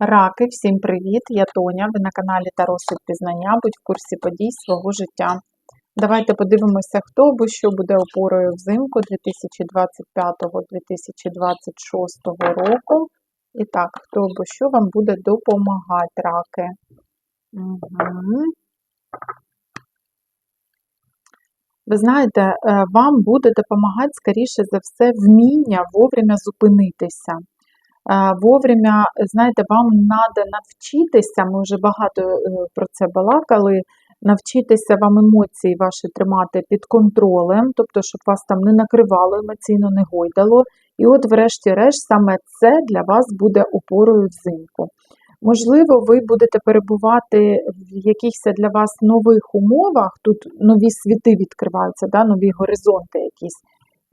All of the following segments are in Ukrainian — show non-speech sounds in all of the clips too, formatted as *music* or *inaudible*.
Раки, всім привіт! Я Тоня. Ви на каналі Таро Пізнання. Будь в курсі подій свого життя. Давайте подивимося, хто або що буде опорою взимку 2025-2026 року. І так, хто або що вам буде допомагати, раки. Угу. Ви знаєте, е, вам буде допомагати, скоріше за все, вміння вовремя зупинитися. Вовремя, знаєте, вам треба навчитися, ми вже багато е, про це балакали, навчитися вам емоції ваші тримати під контролем, тобто, щоб вас там не накривало, емоційно не гойдало. І от, врешті-решт, саме це для вас буде опорою взимку. Можливо, ви будете перебувати в якихось для вас нових умовах, тут нові світи відкриваються, да, нові горизонти якісь.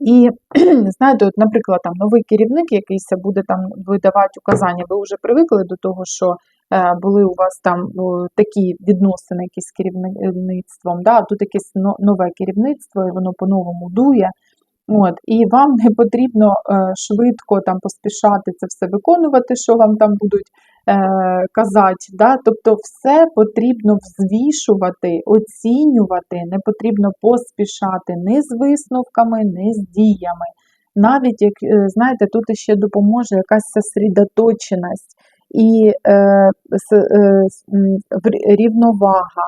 І *clears throat* знаєте, от, наприклад, там новий керівник якийсь буде там видавати указання. Ви вже привикли до того, що е, були у вас там такі відносини якісь з керівництвом, да, тут якесь нове керівництво, і воно по-новому дує. От, і вам не потрібно е, швидко там поспішати це все виконувати, що вам там будуть казати. Да? Тобто все потрібно взвішувати, оцінювати, не потрібно поспішати ні з висновками, ні з діями. Навіть як е, знаєте, тут ще допоможе якась сосредоточеність і е, с, е, рівновага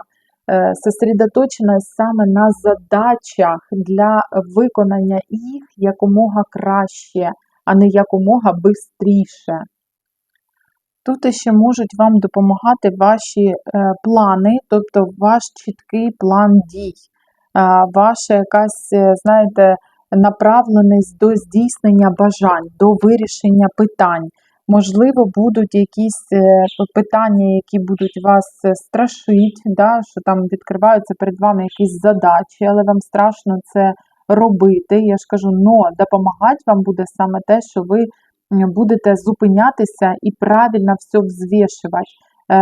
е, сосредоточеність саме на задачах для виконання їх якомога краще, а не якомога бистріше. Тут ще можуть вам допомагати ваші е, плани, тобто ваш чіткий план дій, ваша якась, е, знаєте, направленість до здійснення бажань, до вирішення питань. Можливо, будуть якісь е, питання, які будуть вас страшити, да, що там відкриваються перед вами якісь задачі, але вам страшно це робити. Я ж кажу, но допомагати вам буде саме те, що ви будете зупинятися і правильно все взвішувати. Е,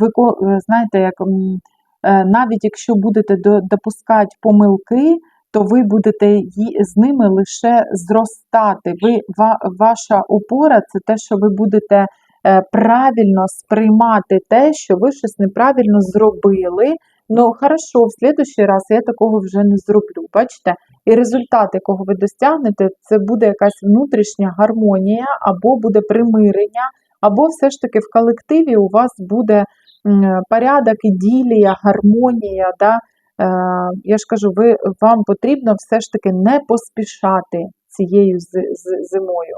вико- е, знаєте, як е, навіть якщо будете допускати помилки, то ви будете з ними лише зростати. Ви, ваша опора це те, що ви будете правильно сприймати те, що ви щось неправильно зробили. Ну, хорошо, в следующий раз я такого вже не зроблю. Бачите? І результат, якого ви досягнете, це буде якась внутрішня гармонія, або буде примирення, або все ж таки в колективі у вас буде порядок, іділія, гармонія. Да? Е, я ж кажу, ви, вам потрібно все ж таки не поспішати цією зимою.